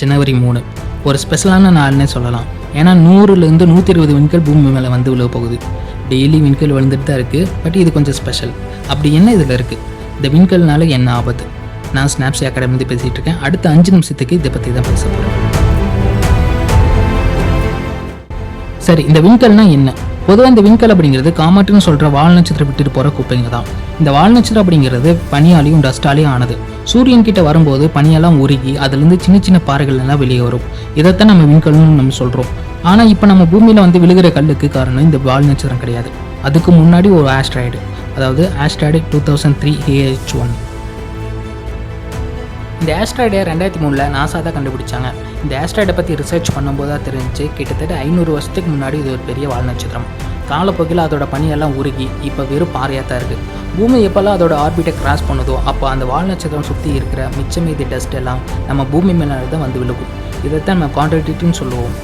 ஜனவரி மூணு. ஒரு ஸ்பெஷலான நாள்னே சொல்லலாம். ஏன்னா நூறுலேருந்து நூற்றி இருபது விண்கல் பூமி மேலே வந்து விழுவ போகுது. டெய்லி விண்கல் விழுந்துட்டு தான் இருக்குது பட் இது கொஞ்சம் ஸ்பெஷல் அப்படி என்ன இதில் இருக்குது இந்த விண்கல்னால என்ன ஆபத்து? நான் ஸ்னாப்ஸி அகாடமி பேசிகிட்டு இருக்கேன். அடுத்த அஞ்சு நிமிஷத்துக்கு இதை பற்றி தான் பேச போகிறேன் சரி இந்த விண்கல்னால் என்ன? பொதுவாக இந்த விண்கல் அப்படிங்கிறது காமாட்டுன்னு சொல்கிற வால் நட்சத்திரம் விட்டுட்டு போகிற குப்பைங்க தான். இந்த வால் நட்சத்திரம் அப்படிங்கிறது பனியாலையும் டஸ்டாலையும் ஆனது. சூரியன் கிட்ட வரும்போது பனியெல்லாம் உருகி அதுலேருந்து சின்ன சின்ன பாறைகள் எல்லாம் வெளியே வரும். இதைத்தான் நம்ம விண்கல்னு நம்ம சொல்கிறோம் ஆனால் இப்போ நம்ம பூமியில் வந்து விழுகிற கல்லுக்கு காரணம் இந்த வால் நட்சத்திரம் கிடையாது. அதுக்கு முன்னாடி ஒரு ஆஸ்ட்ராய்டு அதாவது asteroid two thousand three A H one இந்த ஆஸ்ட்ராய்டை ரெண்டாயிரத்தி மூணில் நாசா தான் கண்டுபிடிச்சாங்க. இந்த ஆஸ்ட்ராய்டை பற்றி ரிசர்ச் பண்ணும்போது தான் தெரிஞ்சு கிட்டத்தட்ட ஐநூறு வருஷத்துக்கு முன்னாடி இது ஒரு பெரிய வால் நட்சத்திரம். காலப்போக்கில் அதோட பனியெல்லாம் உருகி இப்போ வெறும் பாறையாக தான் இருக்குது பூமி எப்போல்லாம் அதோட ஆர்பிட்டை கிராஸ் பண்ணுதோ அப்போ அந்த வால் நட்சத்திரம் சுற்றி இருக்கிற மிச்ச மீதி டஸ்ட் எல்லாம் நம்ம பூமி மேலே தான் வந்து விழுகும். இதைத்தான் நம்ம கான்ட்ராக்டின்னு சொல்லுவோம்.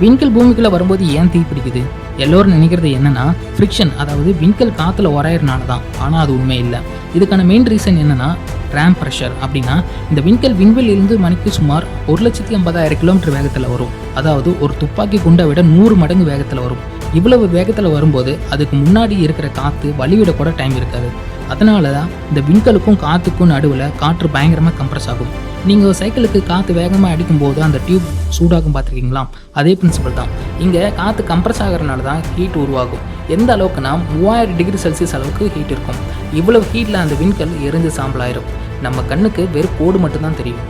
விண்கல் பூமிக்குள்ளே வரும்போது ஏன் தீ பிடிக்குது? எல்லோரும் நினைக்கிறது என்னென்னா ஃப்ரிக்ஷன் அதாவது விண்கல் காற்றுல உரையிறனால தான் ஆனால் அது உண்மை இல்லை. இதுக்கான மெயின் ரீசன் என்னென்னா ட்ராம் ப்ரெஷர் அப்படின்னா இந்த விண்கல் விண்வெளியிலிருந்து மணிக்கு சுமார் ஒரு லட்சத்தி ஐம்பதாயிரம் கிலோமீட்டர் வேகத்தில் வரும். அதாவது ஒரு துப்பாக்கி குண்டை விட நூறு மடங்கு வேகத்தில் வரும். இவ்வளவு வேகத்தில் வரும்போது அதுக்கு முன்னாடி இருக்கிற காற்று வழிவிட கூட டைம் இருக்காது. அதனால தான் இந்த விண்கலுக்கும் காற்றுக்கும் நடுவில் காற்று பயங்கரமாக கம்ப்ரஸ் ஆகும். நீங்கள் சைக்கிளுக்கு காற்று வேகமாக அடிக்கும்போது அந்த டியூப் சூடாகும் பார்த்துருக்கீங்களா? அதே பிரின்சிபல் தான். இங்கே காற்று கம்ப்ரஸ் ஆகிறனால தான் ஹீட் உருவாகும். எந்த அளவுக்குனா மூவாயிரம் டிகிரி செல்சியஸ் அளவுக்கு ஹீட் இருக்கும். இவ்வளவு ஹீட்டில் அந்த விண்கல் எரிஞ்சு சாம்பலாயிரும் நம்ம கண்ணுக்கு வெறும் கோடு மட்டும்தான் தெரியும்.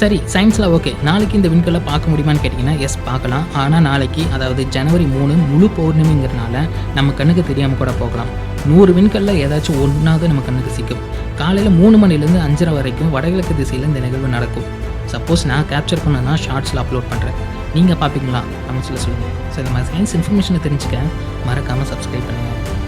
சரி சயின்ஸில் ஓகே நாளைக்கு இந்த விண்கல்லை பார்க்க முடியுமான்னு கேட்டிங்கன்னா எஸ் பார்க்கலாம். ஆனால் நாளைக்கு அதாவது ஜனவரி மூணு முழு பௌர்ணமிங்கிறனால நம்ம கண்ணுக்கு தெரியாமல் கூட போகலாம். நூறு விண்கல்ல ஏதாச்சும் ஒன்றாவது நம்ம கண்ணுக்கு சிக்கும். காலையில் மூணு மணிலேருந்து அஞ்சரை வரைக்கும் வடகிழக்கு திசையில் இந்த நிகழ்வு நடக்கும். சப்போஸ் நான் கேப்சர் பண்ணனா ஷார்ட்ஸில் அப்லோட் பண்ணுறேன் நீங்கள் பார்ப்பீங்களா? கமெண்ட்ஸில் சொல்லுங்கள் ஸோ இந்த மாதிரி சயின்ஸ் இன்ஃபர்மேஷனை தெரிஞ்சுக்க மறக்காமல் சப்ஸ்கிரைப் பண்ணுங்கள்